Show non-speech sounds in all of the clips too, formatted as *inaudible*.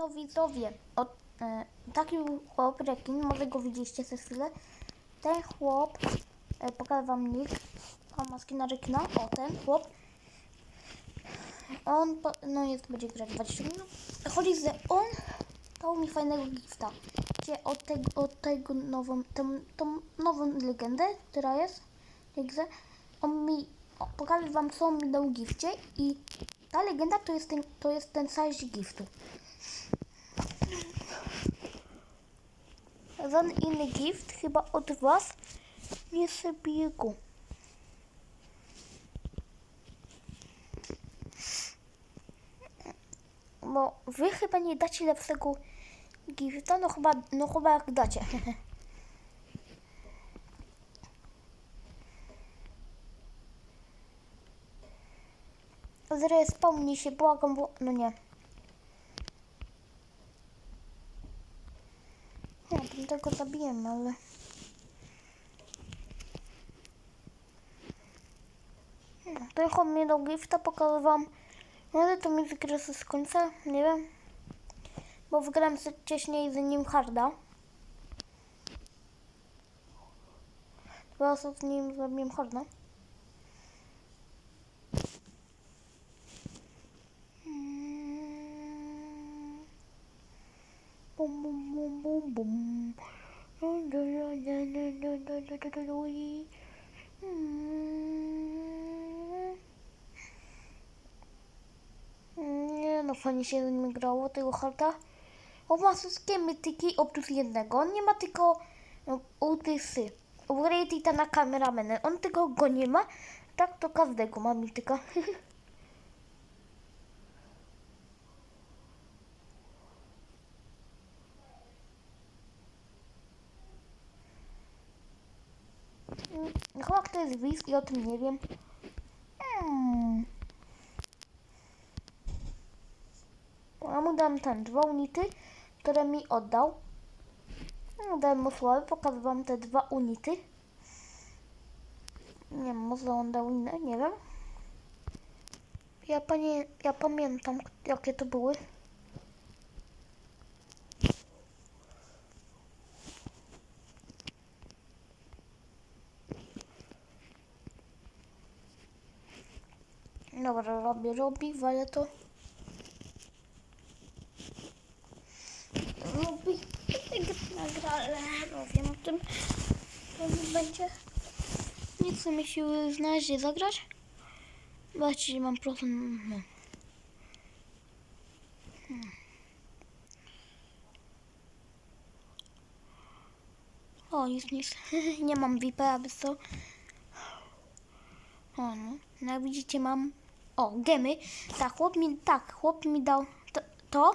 No widzowie, o, e, taki chłop, rekin, może go widzieliście za chwilę. Ten chłop, e, pokażę wam nick, o maski na rekina, o ten chłop. On, po, no jest, będzie grać 20 minut. Chodzi, że on dał mi fajnego gifta. Gdzie od tego, od tego nową, tą, tą nową legendę, która jest grze, on mi, o, pokażę wam co on mi dał gifcie i ta legenda to jest ten, to jest ten size giftu. Żaden inny gift chyba od was nie sobie go. Bo wy chyba nie dacie lepszego gifta, no chyba, no chyba jak dacie. *laughs* Zrespawni się, błagam, bo... No nie. Tego zabijemy, ale... No, on mi dał gifta, pokażę wam. Może to mi wykresy z końca, nie wiem. Bo sobie wcześniej z nim harda. Dwa osoby z nim zrobiłem harda. Mm. Bum bum bum bum bum. Nie no, fajnie się z nim grało, tego harta. On ma wszystkie mytyki oprócz jednego. On nie ma tylko no, utysy. Upgrade na kamerameny. On tego go nie ma. Tak to każdego ma mityka. *laughs* Chyba kto jest i o tym nie wiem. Hmm. Ja mu dam ten dwa unity, które mi oddał. No, Dałem mu słaby, pokażę wam te dwa unity. Nie wiem, może on dał inne, nie wiem. Ja, panie, ja pamiętam, jakie to były. Dobra, robię, robi, wale to. Robi, nagrale, no wiem o tym. To będzie. Nie chce mi się znaleźć zagrać. Zobaczcie, mam procent. No. Hmm. O, nic, nic. *laughs* nie mam VIP, aby co. O, no jak widzicie mam... O, gemy. Tak, chłop mi, tak, chłop mi dał to, to.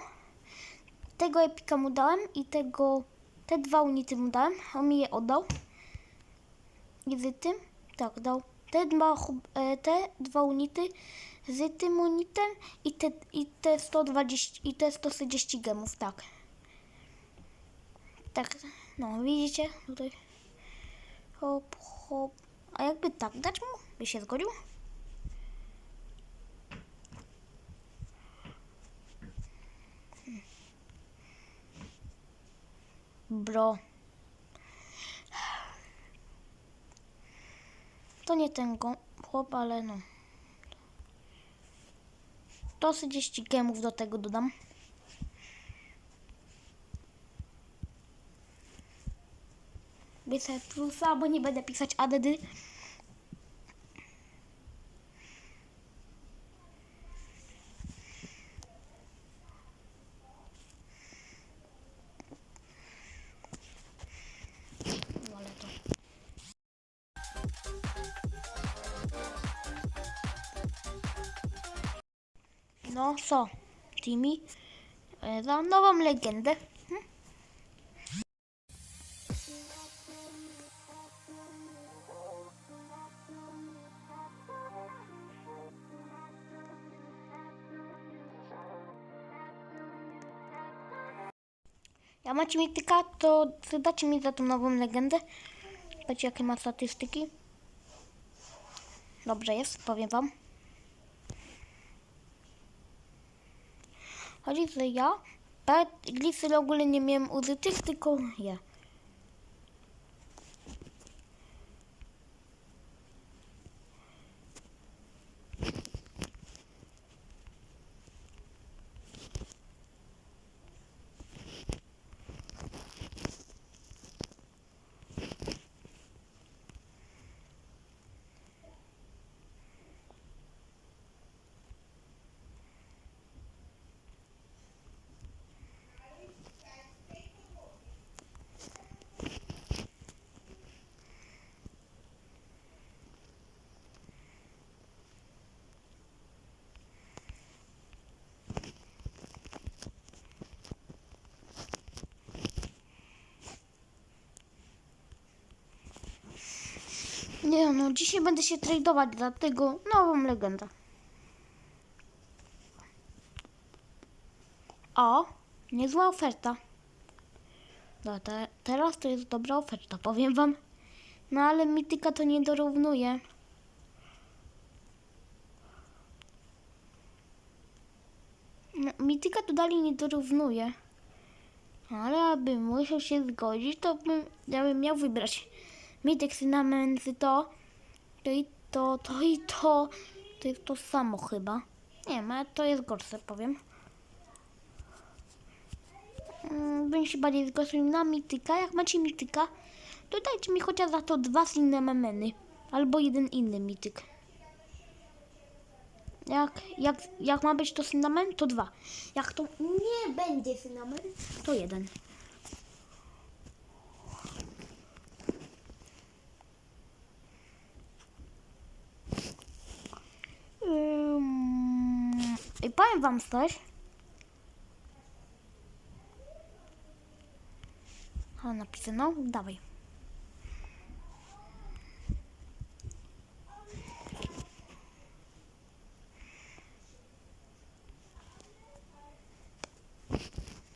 Tego epika mu dałem i tego... Te dwa unity mu dałem. On mi je oddał. I z tym? Tak, dał. Te dwa, e, te dwa unity z tym unitem i te, i te 120 i te 130 gemów, tak. Tak, no widzicie tutaj. Hop, hop. A jakby tak dać mu? By się zgodził? Bro. To nie ten chłop, ale no. To 30 gemów do tego dodam. Pisać plusa, bo nie będę pisać ADD. No co, Timmy? E, Za nową legendę. Hm? Ja macie mi tyka, to dacie mi za tą nową legendę. Patrzcie jakie ma statystyki. Dobrze jest, powiem wam. Chodzi, że ja tak, glicery ogólnie nie miałem użytych, tylko je. Nie no, dzisiaj będę się tradować za tego nową legendę. O, niezła oferta. No te, teraz to jest dobra oferta, powiem wam. No ale mityka to nie dorównuje. No, mityka to dalej nie dorównuje. Ale abym musiał się zgodzić, to bym, ja bym miał wybrać mityk cynamenty to, to i to, to i to, to jest to samo chyba. Nie wiem, ale to jest gorsze, powiem. Mm, Bym się bardziej zgłosił na mityka. Jak macie mityka, to dajcie mi chociaż za to dwa cinnamony. Albo jeden inny mityk. Jak, jak, jak ma być to cinnamon, to dwa. Jak to nie będzie cinnamon, to jeden. Powiem wam coś. A napisano, dawaj.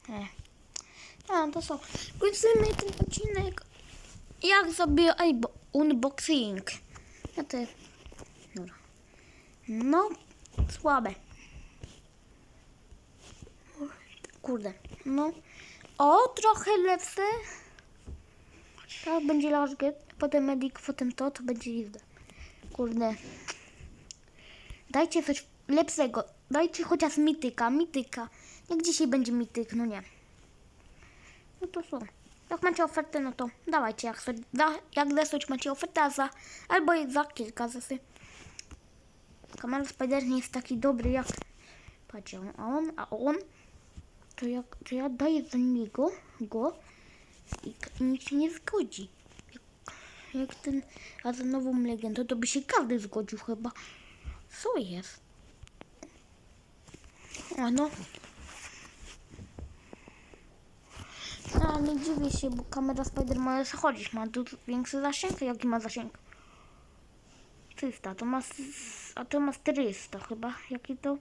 E. A, to są. Kończymy ten odcinek. Jak albo unboxing. Ja to. Dobra. No, słabe. Kurde. No. O, trochę lepsze. Tak, będzie laszget, potem medic, potem to, to będzie źle. Kurde. Dajcie coś lepszego. Dajcie chociaż mityka, mityka. Jak dzisiaj będzie mityk, no nie. No to są. Jak macie ofertę, no to dawajcie. Jak, sobie, da, jak zesłać macie ofertę za, albo za kilka zesy. Kamera Spider nie jest taki dobry jak... Patrzcie, on, a on... To, jak, to ja daję za niego go i nikt się nie zgodzi. Jak, jak ten, a za nową legendę, to by się każdy zgodził chyba. Co jest? A no. Ale nie dziwię się, bo kamera Spider może chodzić. Ma tu większy zasięg. Jaki ma zasięg? 300, to ma, a to ma 400 chyba. Jaki to?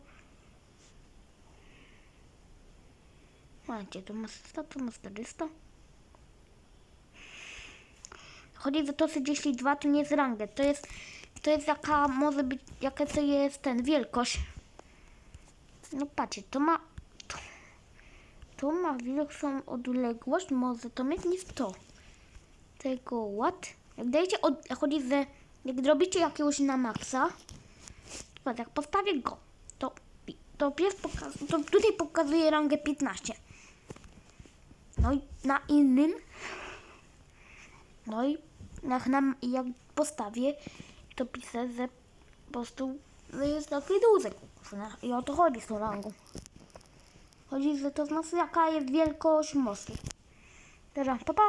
Macie, to ma 100, to ma 400. Chodzi za to, że 32 to nie jest rangę. To jest, to jest jaka może być, jaka to jest ten, wielkość. No patrzcie, to ma, to, to ma większą odległość, może to mieć niż to. Tego what? Jak dajecie, od, chodzi, że jak zrobicie jakiegoś na maksa, to jak postawię go, to, to pies pokaz, to tutaj pokazuje rangę 15. No i na innym no i jak, nam, jak postawię, to piszę, że po prostu jest taki duży. I o to chodzi z tą rangą. Chodzi, że to znaczy jaka jest wielkość mostu. Dobra, pa pa.